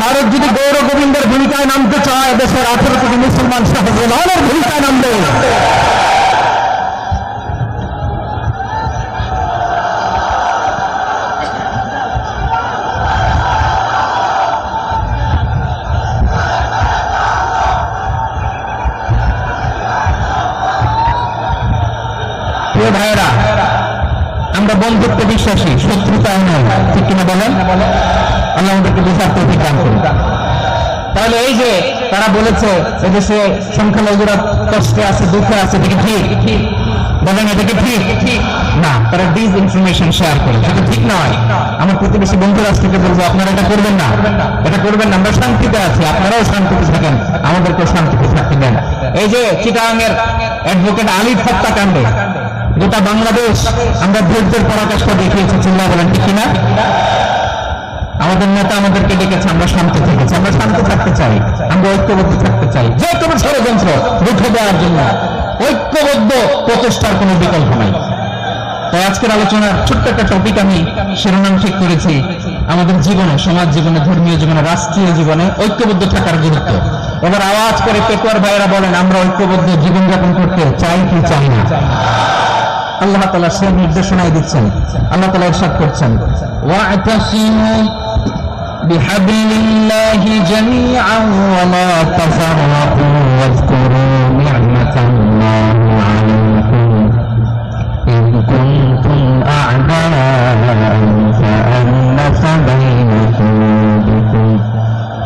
ভারত যদি গৌর গোবিন্দের ভূমিকায় নামতে চায়, দেশের আঠেরো কোটি মুসলমান শাহজালালের ভূমিকায় নামবে। ভাইয়েরা, আমরা বন্ধুত্বে বিশ্বাসী শত্রুতায় নয়, ঠিক কিনা বলেন? আল্লাহ আমাদেরকে তৌফিক দান করুন তাহলে এই যে তারা বলেছে এদেশে সংখ্যালঘুরা কষ্টে আছে, দুঃখে আছে, এটা কি বলেন, এটা কি ঠিক? না, তারা ডিস ইনফরমেশন শেয়ার করে। সেটা ঠিক নয়। আমার প্রতিবেশী বন্ধু রাষ্ট্রকে বলব, আপনারা এটা করবেন না। এটা করবেন না। আমরা শান্তিতে আছি। আপনারাও শান্তিতে থাকেন। শান্তিতে থাকতে দেন। এই যে অ্যাডভোকেট আলিফ গোটা বাংলাদেশ আমরা ধৈর্যের দেখিয়েছি। বলেন, ঠিক আমাদের নেতা আমাদেরকে ডেকেছে, আমরা শান্ত থেকেছি আমরা শান্ত থাকতে চাই, আমরা ঐক্যবদ্ধ থাকতে চাই। যে কোনো ষড়যন্ত্র রুখে দেওয়ার জন্য ঐক্যবদ্ধ প্রচেষ্টার কোনো বিকল্প নাই। তাই আজকের আলোচনার ছোট্ট একটা টপিক আমি শিরোনাম ঠিক করেছি, আমাদের জীবনে, সমাজ জীবনে, ধর্মীয় জীবনে, রাষ্ট্রীয় জীবনে ঐক্যবদ্ধ থাকার গুরুত্ব। এবার আওয়াজ করে পেকুয়ার ভাইয়েরা বলেন, আমরা ঐক্যবদ্ধ জীবনযাপন করতে চাই কি চাই না? আল্লাহ তালা সে নির্দেশনায় দিচ্ছেন আল্লাহ তালা ইরশাদ করছেন ওয়া'তাসিমু بحبل الله جميعا ولا تفرقوا واذكروا نعمة الله عليكم إذ كنتم أعداء فألف بين قلوبكم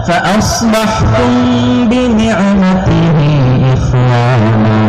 فأصبحتم بنعمته إخوانا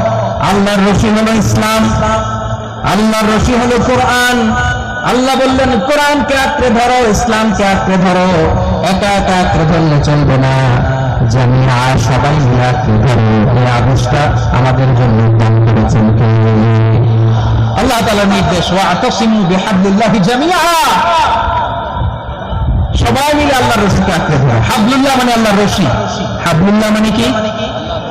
আল্লাহর রশি হলো ইসলাম, আল্লাহর রশি হলো কোরআন। আল্লাহ বললেন, কোরআনকে আঁকড়ে ধরো, ইসলামকে আঁকড়ে ধরো, একা একা আঁকড়ে ধরলে চলবে না। জামিয়া, সবাই মিলে আঁকড়ে ধরো এই আদেশটা আমাদের জন্য দান করেছেন আল্লাহ তাআলার নির্দেশ জামিয়া। সবাই মিলে আল্লাহর রশিকে আঁকড়ে ধরো। হাবলুল্লাহ মানে আল্লাহর রশি। হাবলুল্লাহ মানে কি?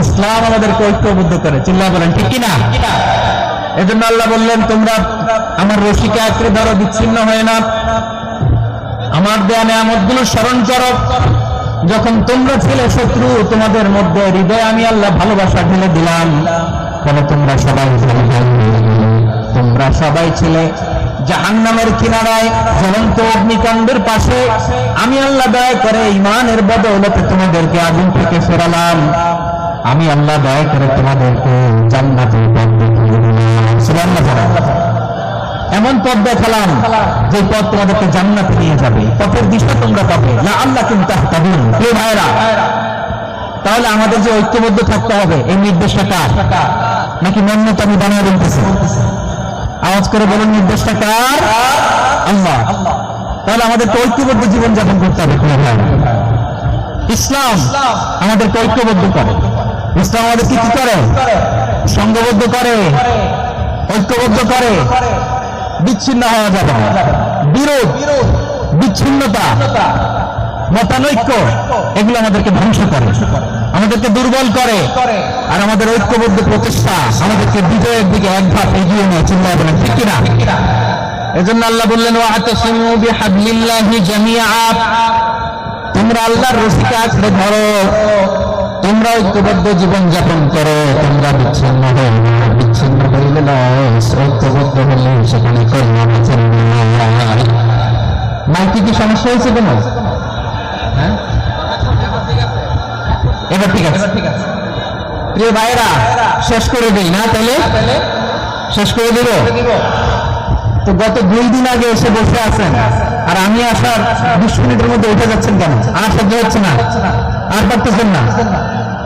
ইসলাম আমাদেরকে ঐক্যবদ্ধ করে। চিল্লা বলেন, ঠিক কিনা? এজন্য আল্লাহ বললেন, তোমরা আমার রশিকে আঁকড়ে ধরো, বিচ্ছিন্ন হয় না। আমার দেয়া নিয়ামতগুলো স্মরণ করো। যখন তোমরা ছিলে শত্রু, তোমাদের মধ্যে হৃদয়ে আমি আল্লাহ ভালোবাসা ঢেলে দিলাম। ফলে তোমরা সবাই গেলে। তোমরা সবাই ছিলে জাহান্নামের কিনারায়, জ্বলন্ত অগ্নিকাণ্ডের পাশে। আমি আল্লাহ দয়া করে ইমানের বদৌলতে তোমাদেরকে আগুন থেকে ফেরালাম আমি আল্লাহ দয়া করে তোমাদেরকে জান্নাতের পথ দেখিয়ে দিলাম। এমন পথ দেখালাম যে পথ তোমাদেরকে জান্নাতে নিয়ে যাবে। পথের দিশা তোমরা পাবে। না আল্লাহ কিন্তু ভাইরা তাহলে আমাদের যে ঐক্যবদ্ধ থাকতে হবে, এই নির্দেশটা নাকি মন্যত আমি বানিয়ে বলতেছি? আওয়াজ করে বলুন, নির্দেশটা কার? আল্লাহ। তাহলে আমাদেরকে ঐক্যবদ্ধ জীবন যাপন করতে হবে ইসলাম আমাদেরকে ঐক্যবদ্ধ করে। ইসলাম আমাদের কি করে? সংঘবদ্ধ করে, ঐক্যবদ্ধ করে, বিচ্ছিন্ন হওয়া যাবে বিরোধ, বিচ্ছিন্নতা, মতানৈক্য, এগুলো আমাদেরকে ধ্বংস করে। আমাদেরকে দুর্বল করে আর আমাদের ঐক্যবদ্ধ প্রচেষ্টা আমাদেরকে বিজয়ের দিকে এক ধাপ এগিয়ে নিয়ে চিন্তা বলেন ঠিক কিনা এজন্য আল্লাহ বললেন তোমরা আল্লাহর রশিকে আঁকড়ে ধরো। তোমরা ঐক্যবদ্ধ জীবন যাপন করো, তোমরা বিচ্ছিন্ন হয়ে বিচ্ছিন্ন হইলে ঐক্যবদ্ধ হলে সেখানে আছে মাইকে কি সমস্যা হয়েছে কেন? হ্যাঁ? এবার ঠিক আছে। প্রিয় ভাইরা শেষ করে দেই না তাহলে? শেষ করে দিব? তো গত দুই দিন আগে এসে বসে আছেন, আর আমি আসার বিশ মিনিটের মধ্যে উঠে যাচ্ছেন কেন? আর সহ্য হচ্ছে না। আর পারতেছেন না।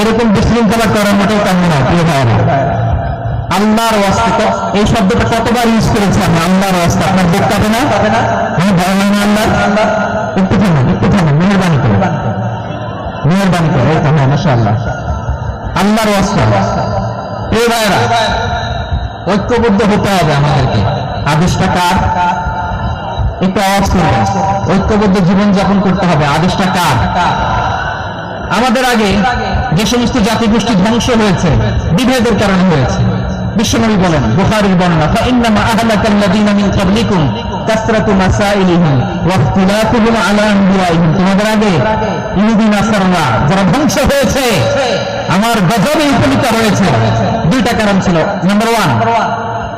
এরকম বিশৃঙ্খলা করার মোটেও কাম্য না প্রিয় ভাইরা আল্লাহর ওয়াস্তে এই শব্দটা কতবার ইউজ করেছি আমি আল্লাহর ওয়াস্তে। আপনার বুক কাঁপে না? হ্যাঁ ভয় না আল্লাহ একটু থামেন একটু থামেন, মেহরবানি করে মেহরবানি করে এই হ্যাঁ মাসা আল্লাহ আল্লাহর ওয়াস্তে। প্রিয় ভাইরা ঐক্যবদ্ধ হতে হবে আমাদেরকে। আদেশটা কার? একটু আওয়াজ করবেন ঐক্যবদ্ধ জীবন যাপন করতে হবে। আদেশটা কার? আমাদের আগে যে সমস্ত জাতিগোষ্ঠী ধ্বংস হয়েছে বিভেদের কারণে হয়েছে বিশ্বনবী বলেন বুখারীর বর্ণনা فإنما أهلك الذين من قبلكم كثرة مسائلهم واختلافهم على أنبيائهم তোমাদের আগে ইহুদি নাসাররা যারা ধ্বংস হয়েছে আমার গজবে উপনীত হয়েছে দুইটা কারণ ছিল নাম্বার ওয়ান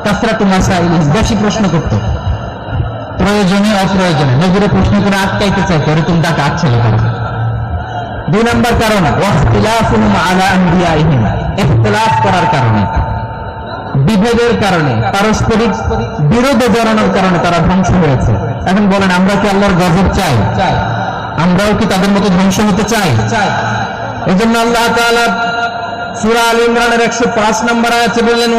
কাসরাতু মাসাইলিহিম বেশি প্রশ্ন করতো প্রয়োজনে অপ্রয়োজনে নজরে প্রশ্ন করে আটকাইতে চাইতো এরকম ডাকা আটছিল তারা দুই নম্বর কারণ করার কারণে। বিভেদের কারণে পারস্পরিক বিরোধ জড়ানোর কারণে তারা ধ্বংস হয়েছে। এখন বলেন আমরা কি আল্লাহর গজব চাই? আমরাও কি তাদের মতো ধ্বংস হতে চাই? এই জন্য আল্লাহ তাআলা সূরা আল ইমরানের 105 নম্বর আছে বললেন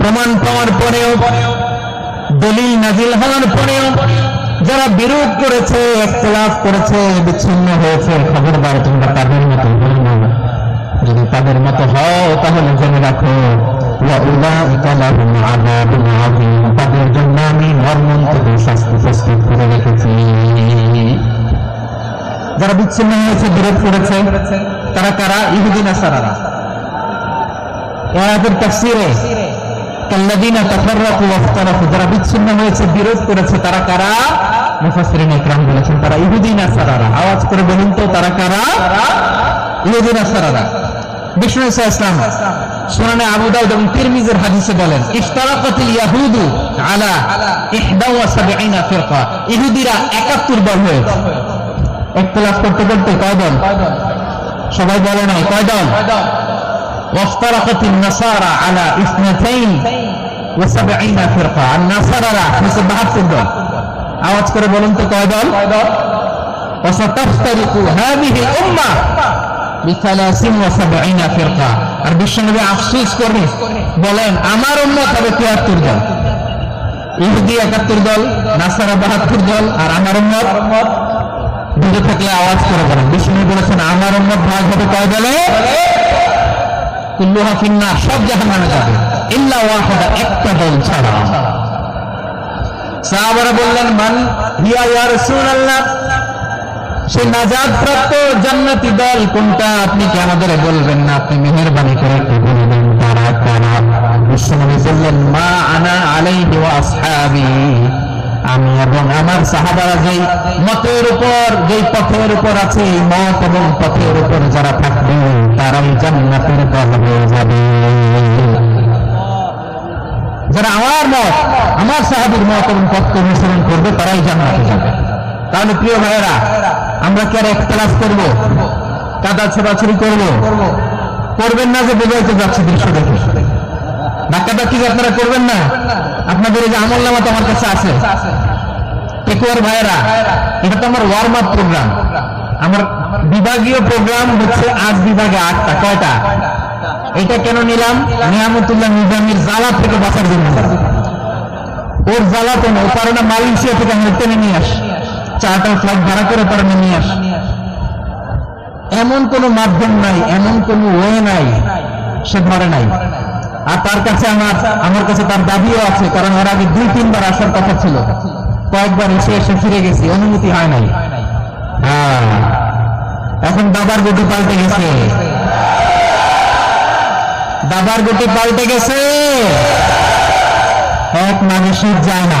প্রমাণ পাওয়ার পরেও, দলিল নাজিল হওয়ার পরেও যারা বিরোধ করেছে একতলাফ করেছে, বিচ্ছিন্ন হয়েছে, খবরদার তোমরা তাদের মতো যদি তাদের মতো হও, তাহলে জেনে রাখো তাদের জন্য আমি মর্মন তাদের শাস্তি প্রস্তুত করে রেখেছি। যারা বিচ্ছিন্ন হয়েছে, বিরোধ করেছে, তারা কারা? ইহুদিন আসারারা এরাদের তফসিরে যারা বিচ্ছিন্ন হয়েছে, বিরোধ করেছে, তারা কারা? মুফাসসিরিন ইকরাম বলেছেন, তারা ইহুদিন আসারারা আওয়াজ করে বলুন তো, তারা কারা? ইহুদিন আসারারা বিষ্ণু ইসলাম। সুনানে আবু দাউদ এবং তিরমিজের হাদিসে বলেন ইফতারাকাতিল ইয়াহুদু আলা 71 ফিরকা ইহুদিরা 71 দল হয়েছে ইখতিলাফ করতে করতে কয় দল সবাই বলে নাই কয় দল وافترقت النصارى على اثنتين وسبعين فرقة النصارى مثل بحث দল আওয়াজ করে বলুন তো কয় দল وستفترق هذه الأمة بثلاثين وسبعين فرقة আর বিশ্বনবী আফসোস করে, বলেন, আমার উম্মত হবে তিয়াত্তর দল। ইহুদি একাত্তর দল, নাসারা বাহাত্তর দল, আর আমার উম্মত বুঝে থাকলে আওয়াজ করে বলেন। বিষ্ণু বলেছেন, আমার উম্মত ভাগ হবে কয় দলে? কুল্লুহা ফিন্নার সব জাহান্নামে যাবে। ইল্লা ওয়াহিদা, একটা দল ছাড়া। সাহাবারা বললেন, মান হিয়া ইয়া রাসূলুল্লাহ? সেই নাজাত প্রাপ্ত জান্নাতি দল কোনটা? আপনি কি আমাদের বলবেন না? আপনি মেহেরবানি করে একটু বলবেন তারা তারা বিশ্বনবী বললেন, মা আনা আলাইহি ওয়া আসহাবি। আমি এবং আমার সাহাবারা যেই মতের উপর, যেই পথের উপর আছে মত এবং পথের উপর যারা থাকবে, তারাই জান্নাতের দল হয়ে যাবে। যারা আমার মত, আমার সাহাবির মত এবং পথকে অনুসরণ করবে, তারাই জান্নাতে যাবে। তাহলে প্রিয় ভাইয়েরা আমরা কি আর একতলাফ করব? কাদা ছোড়াছড়ি করব? করবেন না যে বোঝাইতে যাচ্ছে দৃশ্য দেখে। ধাক্কাটা কি আপনারা করবেন না? আপনাদের এই যে আমল নামা তো আমার কাছে আছে। টেকুয়ার ভাইয়েরা, এটা তো আমার ওয়ার্ম আপ প্রোগ্রাম আমার বিভাগীয় প্রোগ্রাম হচ্ছে আজ বিভাগে আটটা, কয়টা? এটা কেন নিলাম? নিয়ামতুল্লাহ নিজামের জ্বালা থেকে বাঁচার জন্য। ওর জ্বালা তো না পারে না মালয়েশিয়া থেকে আমি টেনে নিয়ে আসি। চার্টার ফ্লাইট ভাড়া করে তারা নিয়ে আসে। এমন কোনো মাধ্যম নাই, এমন কোনো ওয়ে নাই, সে ধরে নাই। আর তার কাছে আমার আমার কাছে তার দাবিও আছে, কারণ এর আগে দুই, তিনবার আসার কথা ছিল। কয়েকবার এসে এসে ফিরে গেছি, অনুমতি হয় নাই। হ্যাঁ। এখন দাদার গতি পাল্টে গেছে। দাদার গতি পাল্টে গেছে। এক মানুষের যায় না।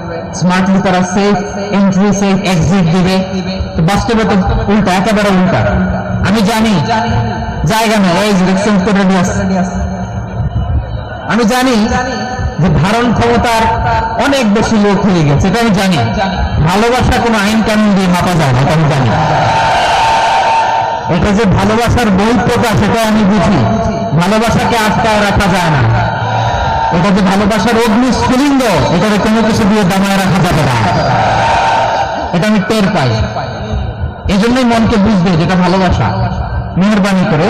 স্মার্টলি তারা সেফ এন্ট্রি সেফ এক্সিট দিবে। তো বাস্তবে তো উল্টা, একেবারে উল্টা। আমি জানি, জায়গা নেই। এই ডিরেকশন করে আমি জানি যে ধারণ ক্ষমতার অনেক বেশি লোক হয়ে গেছে, এটা আমি জানি। ভালোবাসা কোনো আইন কানুন দিয়ে মাপা যায় না, এটা আমি জানি। এটা যে ভালোবাসার বই প্রকাশ এটা আমি বুঝি। ভালোবাসাকে আটকায় রাখা যায় না। এটা যে ভালোবাসার অগ্নি স্ফুলিঙ্গ এটাকে কোনো কিছু দিয়ে দামায় রাখা যাবে না। এটা আমি টের পাই। এই জন্যই মনকে বুঝবে যেটা ভালোবাসা। মেহরবানি করে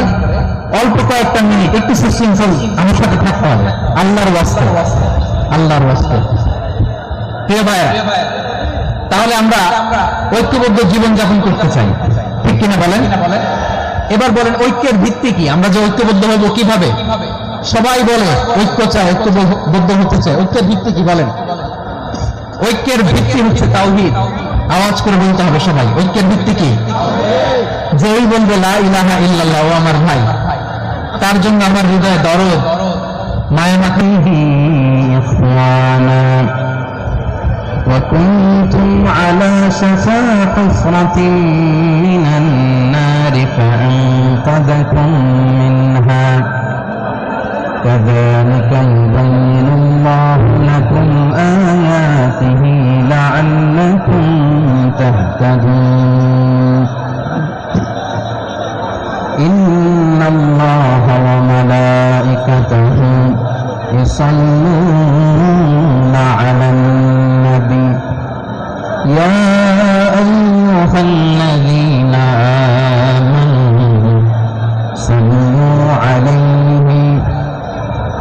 অল্প কয়েকটা মিনিট, একটু সুশৃঙ্খল আমার সাথে থাকতে হবে। আল্লাহর ওয়াস্তে। আল্লাহর ওয়াস্তে। প্রিয় ভাইয়া তাহলে আমরা ঐক্যবদ্ধ জীবন যাপন করতে চাই। ঠিক কিনা বলেন? এবার বলেন, ঐক্যের ভিত্তি কি? আমরা যে ঐক্যবদ্ধ হব কীভাবে? সবাই বলে ঐক্য চায় ঐক্যবদ্ধ হতে চায় ঐক্যের ভিত্তি কি বলেন ঐক্যের ভিত্তি হচ্ছে তাওহীদ আওয়াজ করে বলতে হবে সবাই ঐক্যের ভিত্তি কি যেই বলবে লা ইলাহা ইল্লাল্লাহ ও আমার ভাই তার জন্য আমার হৃদয়ে দরদ মায়া মাখিহি ইখওয়ানা وكنتم على شفا حفرة من النار فأنقذكم منها كذلك يبين الله لكم آياته لعلكم تهتدون. إن الله وملائكته يصلون على النبي. يا أيها الذين آمنوا صلوا عليه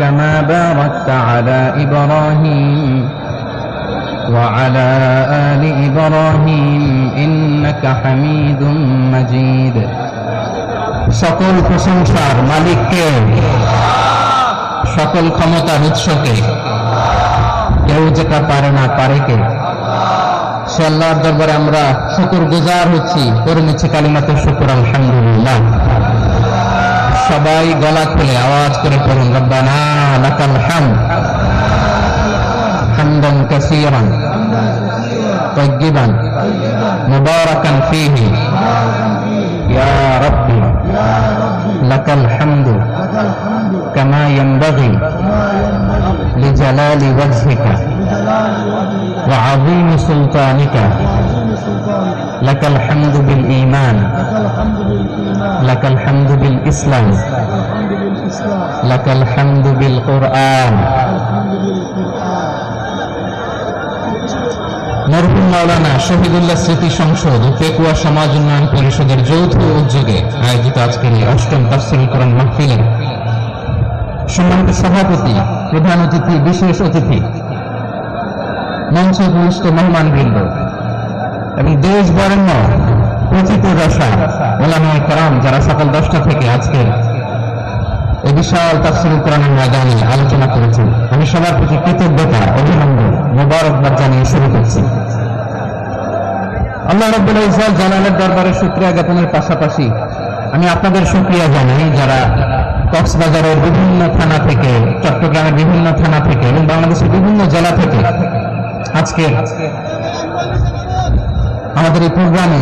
كما باركت على إبراهيم وعلى آل إبراهيم إنك حميد مجيد সকল প্রশংসার মালিককে সকল ক্ষমতার উৎসকে কেউ যেটা পারে না পারে কে সে আল্লাহর দরবারে আমরা শুকুর গুজার হচ্ছি করে নিচ্ছি কালিমাতে শুকুর আলহামদুলিল্লাহ সবাই গলা খুলে আওয়াজ করে পড়ুন রব্বানা লাকাল হামদ হামদান কাসীরান طيبا مباركا فيه يا ربي لك الحمد كما ينبغي لجلال وجهك وعظيم سلطانك لك الحمد بالإيمان লাকাল হামদু বিল ইসলাম। লাকাল হামদু কোরআন। মরহুম মাওলানা শহীদুল্লাহ স্মৃতি সংসদ ও পেকুয়া সমাজ উন্নয়ন পরিষদের যৌথ উদ্যোগে আয়োজিত আজকের এই অষ্টম তাফসিল কোরআন মাহফিলে সম্মানিত সভাপতি, প্রধান অতিথি, বিশেষ অতিথি, মঞ্চ ভূমিষ্ঠ মেহমান এবং দেশ বরেণ্য প্রচিত রসা ওলামায় করাম যারা সকাল দশটা থেকে আজকের এই বিশাল তাফসিল কোরআনের ময়দানে আলোচনা করেছেন, আমি সবার প্রতি কৃতজ্ঞতা, অভিনন্দন, মোবারকবাদ জানিয়ে শুরু করছি। আল্লাহ রব্বুল ইসরাল জালালের দরবারে শুক্রিয়া জ্ঞাপনের পাশাপাশি আমি আপনাদের শুক্রিয়া জানাই যারা কক্সবাজারের বিভিন্ন থানা থেকে, চট্টগ্রামের বিভিন্ন থানা থেকে এবং বাংলাদেশের বিভিন্ন জেলা থেকে আজকে আমাদের এই প্রোগ্রামে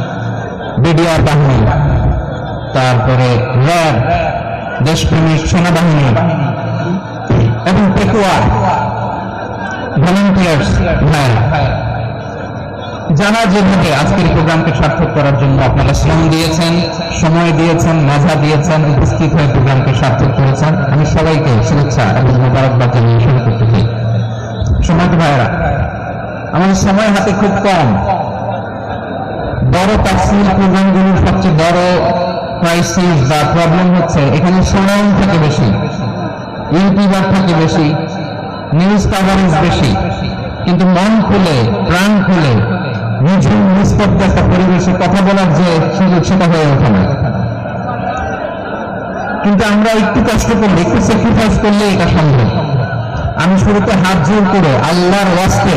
বিডিআর বাহিনী, তারপরে র্যাব দেশপ্রেমিক সেনাবাহিনী এবং পেকুয়ার ভলেন্টিয়ার্স যারা যেভাবে আজকের প্রোগ্রামকে সার্থক করার জন্য আপনারা শ্রম দিয়েছেন, সময় দিয়েছেন মেধা দিয়েছেন, উপস্থিত হয়ে প্রোগ্রামকে সার্থক করেছেন, আমি সবাইকে শুভেচ্ছা এবং মোবারকবাদ জানিয়ে শুরু করতে চাই। সময় ভাইরা আমাদের সময় হাতে খুব কম। বড় তাফসিল প্রোগ্রামগুলোর সবচেয়ে বড় ক্রাইসিস বা প্রবলেম হচ্ছে এখানে সময় থেকে বেশি ইউটিউবার থেকে বেশি নিউজ কভারেজ বেশি। কিন্তু মন খুলে, প্রাণ খুলে নিঝুম নিস্তব্ধ একটা পরিবেশে কথা বলার যে সুযোগ সেটা হয়ে ওঠে না। কিন্তু আমরা একটু কষ্ট করলে, একটু স্যাক্রিফাইস করলে এটা সম্ভব। আমি শুরুতে হাত জোর করে আল্লাহর ওয়াস্তে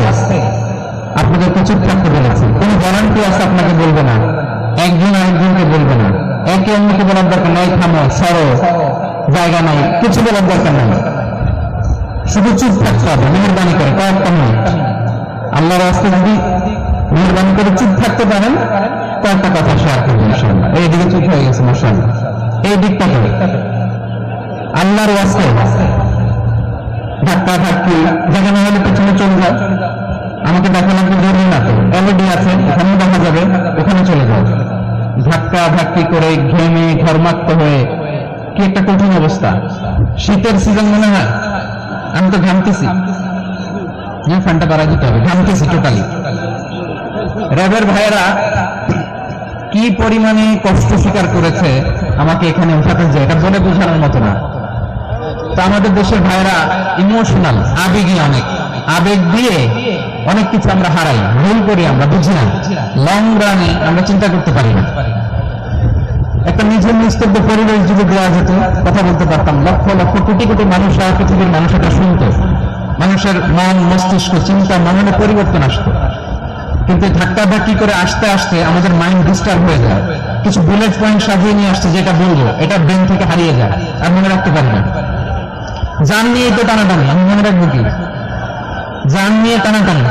আপনাদেরকে চুপ থাকতে বলেছি কোন গ্যারান্টি আছে আপনাকে বলবে না। একজন আরেকজনকে বলবে না। একে অন্যকে বলার দরকার নাই, থামো, সরো। জায়গা নাই, কিছু বলার দরকার নাই। শুধু চুপ থাকতে হবে মেহরবানি করে, কয়েকটা মিনিট। আল্লাহর রাস্তায় যদি মেহরবানি করে চুপ থাকতে পারেন, কয়েকটা কথা শেয়ার করবেন ইনশাআল্লাহ। এইদিকে চুপ হয়ে গেছে, মাশাআল্লাহ। এই দিকটা করে। আল্লাহর ওয়াস্তে ধাক্কা ধাক্কি জায়গা না হলে পেছনে চলে যাও। আমাকে দেখা লাগবে ধরবে না এলইডি আছে ওখানে দেখা যাবে, ওখানে চলে যাও। ধাক্কা ধাক্কি করে ঘেমে ঘর্মাক্ত হয়ে, কি একটা কঠিন অবস্থা। শীতের সিজন মনে হয়। আমি তো ঘামতেছি। হ্যাঁ ফ্যানটা বাড়াই দিতে হবে। ঘামতেছি টোটালি র্যাবের ভাইয়েরা কি পরিমাণে কষ্ট স্বীকার করেছে আমাকে এখানে উঠাতে যে, এটা বলে বোঝানোর মতো না। তা আমাদের দেশের ভাইয়েরা ইমোশনাল আবেগী অনেক। আবেগ দিয়ে অনেক কিছু আমরা হারাই, ভুল করি আমরা, বুঝি না। লং রানে আমরা চিন্তা করতে পারি না। একটা নিজের নিস্তব্ধ পরিবেশ যদি দেওয়া যেত, কথা বলতে পারতাম, লক্ষ লক্ষ কোটি কোটি মানুষ সারা পৃথিবীর মানুষ এটা শুনত। মানুষের মন, মস্তিষ্ক, চিন্তা, মননে পরিবর্তন আসতো। কিন্তু ধাক্কা ধাক্কি করে আসতে আসতে আমাদের মাইন্ড ডিস্টার্ব হয়ে যায়। কিছু বুলেট পয়েন্ট সাজিয়ে নিয়ে আসছে যেটা বলব, এটা ব্রেন থেকে হারিয়ে যায়। আর মনে রাখতে পারি না। জান নিয়ে তো টানাটানি, আমি মনে রাখব কি? জান নিয়ে টানাটানি।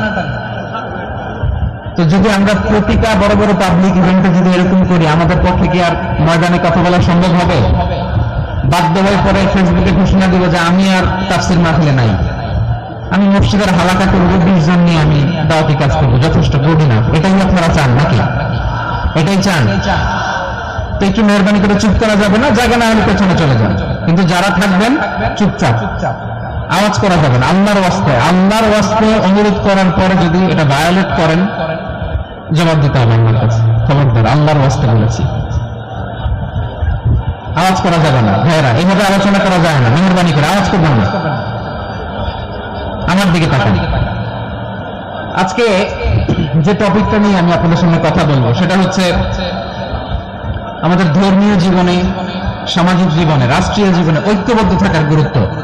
তো যদি আমরা প্রতিটা বড় বড় পাবলিক ইভেন্টে যদি এরকম করি, আমাদের পক্ষে কি আর ময়দানে কথা বলা সম্ভব হবে? বাধ্য হয়ে পরে ফেসবুকে ঘোষণা দিব যে আমি আর তাফসির মাহফিলে নাই। আমি মসজিদের হালাকা করব, বিশ জন নিয়ে আমি দাওয়াতি কাজ করব, যথেষ্ট করি না। এটাই আপনারা চান নাকি? এটাই চান? তো একটু মেহরবানি করে চুপ করা যাবে না? জায়গা না হলে পেছনে চলে যান। কিন্তু যারা থাকবেন, চুপচাপ। আওয়াজ করা যাবে না। আল্লাহর ওয়াস্তে। আল্লাহর ওয়াস্তে অনুরোধ করার পরে যদি এটা ভায়োলেট করেন, জবাব দিতে হবে আমার কাছে। খবরদার, আল্লাহর ওয়াস্তে বলেছি। আওয়াজ করা যাবে না। ভাইরা এইভাবে আলোচনা করা যায় না। মেহরবানি করে আওয়াজ করবেন না। আমার দিকে তাকান। আজকে যে টপিকটা নিয়ে আমি আপনাদের সামনে কথা বলব, সেটা হচ্ছে আমাদের ধর্মীয় জীবনে, সামাজিক জীবনে, রাষ্ট্রীয় জীবনে ঐক্যবদ্ধ থাকার গুরুত্ব।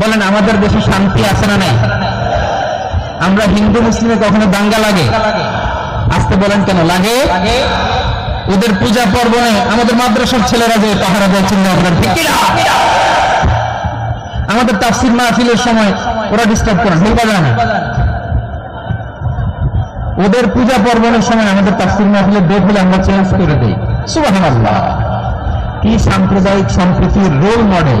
বলেন আমাদের দেশে শান্তি আছে না নাই? আমরা হিন্দু মুসলিমে কখনো দাঙ্গা লাগে? আসতে বলেন কেন লাগে? ওদের পূজা পর্বণে আমাদের মাদ্রাসার ছেলেরা যে পাহারা দেয় চিন্তা আপনার ঠিক আমাদের তাফসির মাহফিলের সময় ওরা ডিস্টার্ব করে ভুল বাজে না। ওদের পূজা পর্বণের সময় আমাদের তাফসির মাহফিলের ডেট হলে আমরা চেঞ্জ করে দিই। সুবহানাল্লাহ। কি সাম্প্রদায়িক সম্প্রীতির রোল মডেল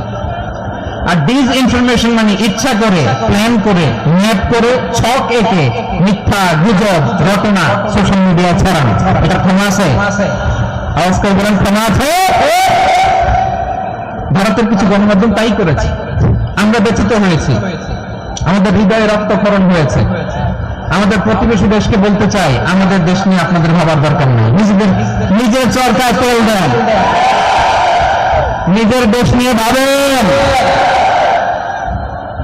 আর ডিজ ইনফরমেশন মানে ইচ্ছা করে প্ল্যান করে ম্যাপ করে, ছক এঁকে মিথ্যা গুজব রটনা সোশ্যাল মিডিয়া ছড়ানো। এটা ক্ষমা আছে? আওয়াজ করে বলেন, ক্ষমা আছে? ভারতের কিছু গণমাধ্যম তাই করেছে। আমরা ব্যথিত হয়েছি। আমাদের হৃদয়ে রক্তক্ষরণ হয়েছে। আমাদের প্রতিবেশী দেশকে বলতে চাই, আমাদের দেশ নিয়ে আপনাদের ভাবার দরকার নেই। নিজেদের, নিজের চরকায় তেল দেন। নিজের দেশ নিয়ে ভাবেন।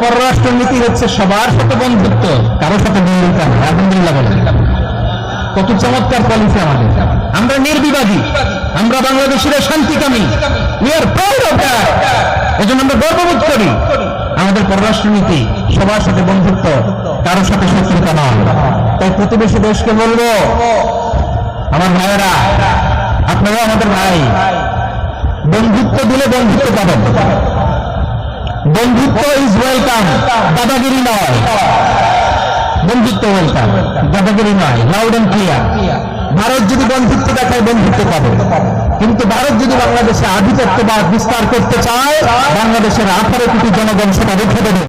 পররাষ্ট্র নীতি হচ্ছে সবার সাথে বন্ধুত্ব, কারোর সাথে আলহামদুলিল্লাহ কত চমৎকার পলিসি আমাদের। আমরা নির্বিবাদী, আমরা বাংলাদেশের শান্তিকামী। উই আর প্রাউড এজন্য আমরা গর্ববোধ করি। আমাদের পররাষ্ট্র নীতি সবার সাথে বন্ধুত্ব, কারোর সাথে শত্রুতা নয়। তাই প্রতিবেশী দেশকে বলব, আমার ভাইয়েরা, আপনারাও আমাদের ভাই। বন্ধুত্ব দিলে বন্ধুত্ব পাবেন। বন্ধুত্ব ইজ ওয়েলকাম দাদাগিরি নয়। বন্ধুত্ব ওয়েলকাম দাদাগিরি নয়। লাউড অ্যান্ড ক্লিয়ার ভারত যদি বন্ধুত্ব দেখায়, বন্ধুত্ব পাবে। কিন্তু ভারত যদি বাংলাদেশে আধিপত্যবাদ বিস্তার করতে চায়, বাংলাদেশের আঠারো কোটি জনগণ সেটা রেখে দেবে।